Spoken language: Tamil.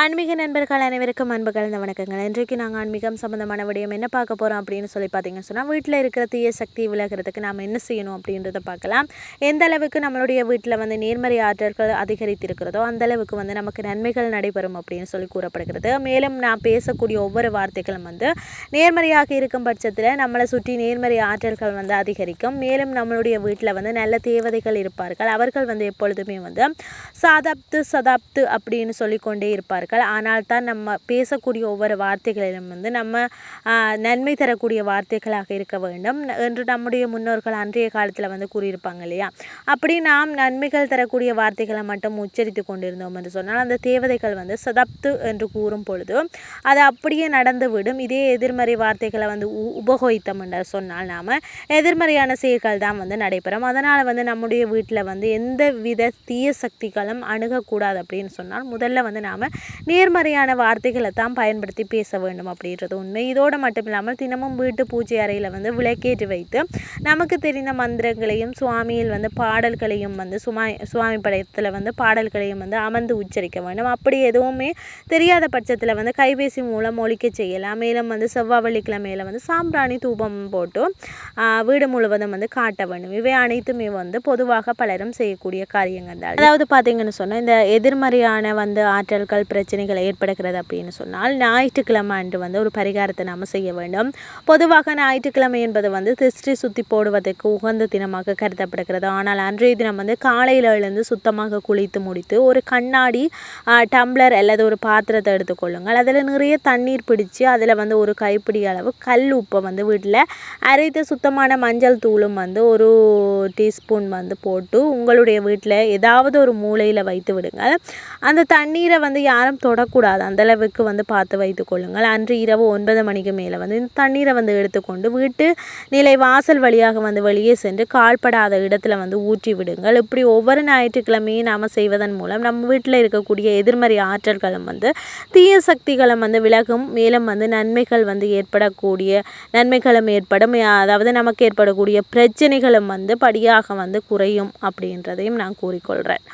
ஆன்மீக நண்பர்கள் அனைவருக்கும் அன்பு கலந்த வணக்கங்கள். இன்றைக்கு நாங்கள் ஆன்மீகம் சம்மந்தமான விடயம் என்ன பார்க்க போகிறோம் அப்படின்னு சொல்லி பார்த்தீங்கன்னு சொன்னால் வீட்டில் இருக்கிற தீய சக்தி விலகிறதுக்கு நாம் என்ன செய்யணும் அப்படின்றத பார்க்கலாம். எந்த அளவுக்கு நம்மளுடைய வீட்டில் வந்து நேர்மறை ஆற்றல்கள் அதிகரித்திருக்கிறதோ அந்த அளவுக்கு வந்து நமக்கு நன்மைகள் நடைபெறும் அப்படின்னு சொல்லி கூறப்படுகிறது. மேலும் நான் பேசக்கூடிய ஒவ்வொரு வார்த்தைகளும் வந்து நேர்மறையாக இருக்கும் பட்சத்தில் நம்மளை சுற்றி நேர்மறை ஆற்றல்கள் வந்து அதிகரிக்கும். மேலும் நம்மளுடைய வீட்டில் வந்து நல்ல தேவதைகள் இருப்பார்கள். அவர்கள் வந்து எப்பொழுதுமே வந்து சாதாப்து சதாப்து அப்படின்னு சொல்லிக்கொண்டே இருப்பார்கள். இருப்பார்கள். ஆனால் தான் நம்ம பேசக்கூடிய ஒவ்வொரு வார்த்தைகளிலும் வந்து நம்ம நன்மை தரக்கூடிய வார்த்தைகளாக இருக்க வேண்டும் என்று நம்முடைய முன்னோர்கள் அன்றைய காலத்தில் வந்து கூறியிருப்பாங்க இல்லையா? அப்படி நாம் நன்மைகள் தரக்கூடிய வார்த்தைகளை மட்டும் உச்சரித்து கொண்டிருந்தோம் என்று சொன்னால் அந்த தேவதைகள் வந்து சதப்து என்று கூறும் பொழுது அது அப்படியே நடந்துவிடும். இதே எதிர்மறை வார்த்தைகளை வந்து உபகோயித்தம் என்று சொன்னால் நாம் எதிர்மறையான செயல்கள் தான் வந்து நடைபெறும். அதனால் வந்து நம்முடைய வீட்டில் வந்து எந்த வித தீய சக்திகளும் அணுகக்கூடாது அப்படின்னு சொன்னால் முதல்ல வந்து நாம் நேர்மறையான வார்த்தைகளை தான் பயன்படுத்தி பேச வேண்டும் அப்படின்றது உண்மை. இதோடு மட்டும் இல்லாமல் தினமும் வீட்டு பூஜை அறையில் வந்து விளக்கேற்றி வைத்து நமக்கு தெரிந்த மந்திரங்களையும் சுவாமியில் வந்து பாடல்களையும் வந்து சுமா சுவாமி படத்தில் வந்து பாடல்களையும் வந்து அமர்ந்து உச்சரிக்க வேண்டும். அப்படி எதுவுமே தெரியாத பட்சத்தில் வந்து கைபேசி மூலம் ஒழிக்க செய்யலாம். மேலும் வந்து செவ்வாய் வெள்ளிக்கிழமையில் வந்து சாம்பிராணி தூபம் போட்டு வீடு முழுவதும் வந்து காட்ட வேண்டும். இவை அனைத்துமே வந்து பொதுவாக பலரும் செய்யக்கூடிய காரியங்கள் தான். அதாவது பார்த்தீங்கன்னு சொன்னால் இந்த எதிர்மறையான வந்து ஆற்றல்கள் பிரச்சனைகள் ஏற்படுகிறது அப்படின்னு சொன்னால் ஞாயிற்றுக்கிழமை அன்று வந்து ஒரு பரிகாரத்தை நாம் செய்ய வேண்டும். பொதுவாக ஞாயிற்றுக்கிழமை என்பது வந்து திருஷ்டி சுற்றி போடுவதற்கு உகந்த தினமாக கருதப்படுகிறது. ஆனால் அன்றைய தினம் வந்து காலையில் எழுந்து சுத்தமாக குளித்து முடித்து ஒரு கண்ணாடி டம்ளர் அல்லது ஒரு பாத்திரத்தை எடுத்துக்கொள்ளுங்கள் அதில் நிறைய தண்ணீர் பிடிச்சி அதில் வந்து ஒரு கைப்பிடி அளவு கல் உப்பை வந்து வீட்டில் அரைத்த சுத்தமான மஞ்சள் தூளும் வந்து ஒரு டீஸ்பூன் வந்து போட்டு உங்களுடைய வீட்டில் ஏதாவது ஒரு மூலையில் வைத்து விடுங்கள். அந்த தண்ணீரை வந்து யாரும் தொடக்கூடாது. அந்தளவுக்கு வந்து பார்த்து வைத்து கொள்ளுங்கள். அன்று இரவு ஒன்பது மணிக்கு மேலே வந்து இந்த தண்ணீரை வந்து எடுத்துக்கொண்டு வீட்டு நிலை வாசல் வழியாக வந்து வெளியே சென்று கால்படாத இடத்துல வந்து ஊற்றி விடுங்கள். இப்படி ஒவ்வொரு ஞாயிற்றுக்கிழமையும் நாம் செய்வதன் மூலம் நம்ம வீட்டில் இருக்கக்கூடிய எதிர்மறை ஆற்றல்களும் வந்து தீய சக்திகளும் வந்து விலகும். மேலும் வந்து நன்மைகள் வந்து ஏற்படக்கூடிய நன்மைகளும் ஏற்படும். அதாவது நமக்கு ஏற்படக்கூடிய பிரச்சனைகளும் வந்து படியாக வந்து குறையும் அப்படின்றதையும் நான் கூறிக்கொள்கிறேன்